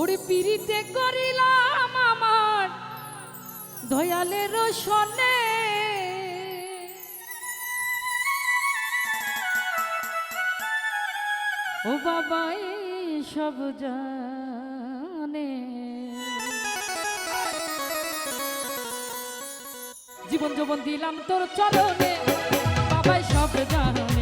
ওরে পিড়িতে করিলাম আমার দয়ালের সনে ও বাবা সব জানে। জীবন যৌবন দিলাম তোর চরণে। বাবাই সব জানে।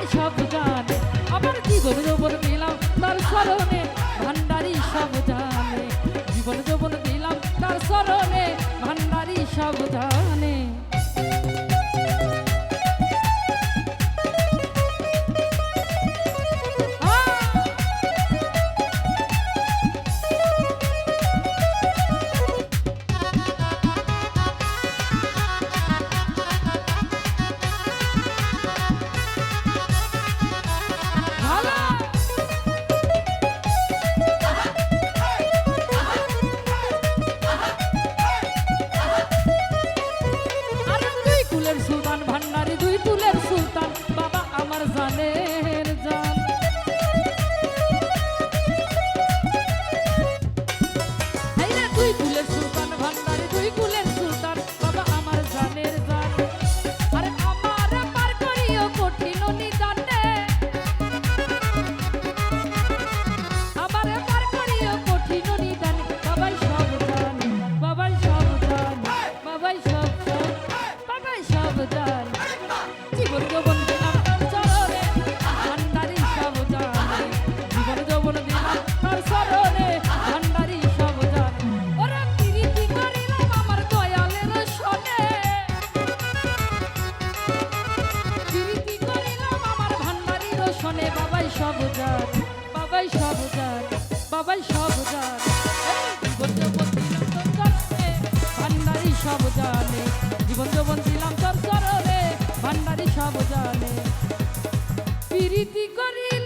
গাই সব জানে, আমার জীবন যৌবন দিলাম তার স্মরণে, ভান্ডারি সব জানে। জীবন যৌবন দিলাম তার স্মরণে, ভান্ডারি সব জানে। সুদান ভান্ডারি দুই জানি জানে প্রীতি করি